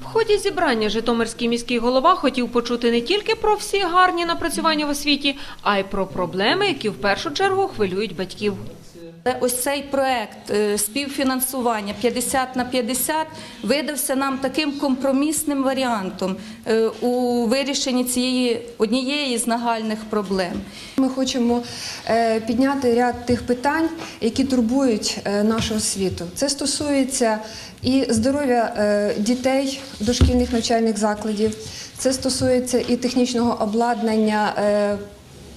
В ході зібрання Житомирський міський голова хотів почути не тільки про всі гарні напрацювання в освіті, а й про проблеми, які в першу чергу хвилюють батьків. Ось цей проект е, співфінансування 50 на 50 видався нам таким компромісним варіантом е, у вирішенні цієї однієї з нагальних проблем. Ми хочемо е, підняти ряд тих питань, які турбують е, нашу освіту. Це стосується і здоров'я е, дітей дошкільних навчальних закладів, це стосується і технічного обладнання.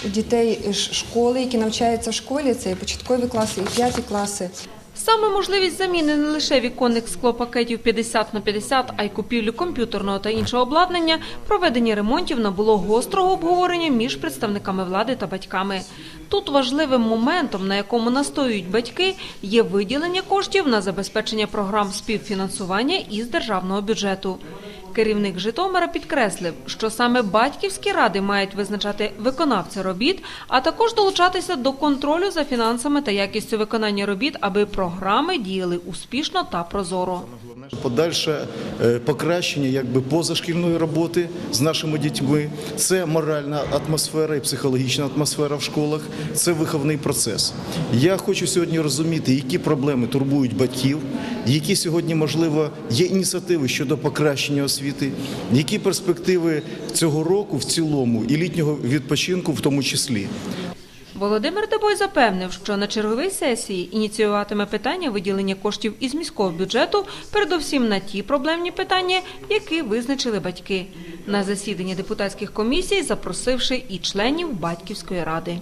Дітей школи, які навчаються в школі, це і початкові класи, і п'яті класи. Саме можливість заміни не лише віконних склопакетів 50 на 50, а й купівлю комп'ютерного та іншого обладнання, проведення ремонтів набуло гострого обговорення між представниками влади та батьками. Тут важливим моментом, на якому настоюють батьки, є виділення коштів на забезпечення програм співфінансування із державного бюджету. Керівник Житомира підкреслив, що саме батьківські ради мають визначати виконавця робіт, а також долучатися до контролю за фінансами та якістю виконання робіт, аби програми діяли успішно та прозоро. Подальше е, покращення якби позашкільної роботи з нашими дітьми. Це моральна атмосфера і психологічна атмосфера в школах. Це виховний процес. Я хочу сьогодні розуміти, які проблеми турбують батьків, які сьогодні можливо є ініціативи щодо покращення освіти, які перспективи цього року в цілому і літнього відпочинку, в тому числі. Володимир Дебой запевнив, що на черговій сесії ініціюватиме питання виділення коштів із міського бюджету, передовсім на ті проблемні питання, які визначили батьки. На засідання депутатських комісій запросивши і членів батьківської ради.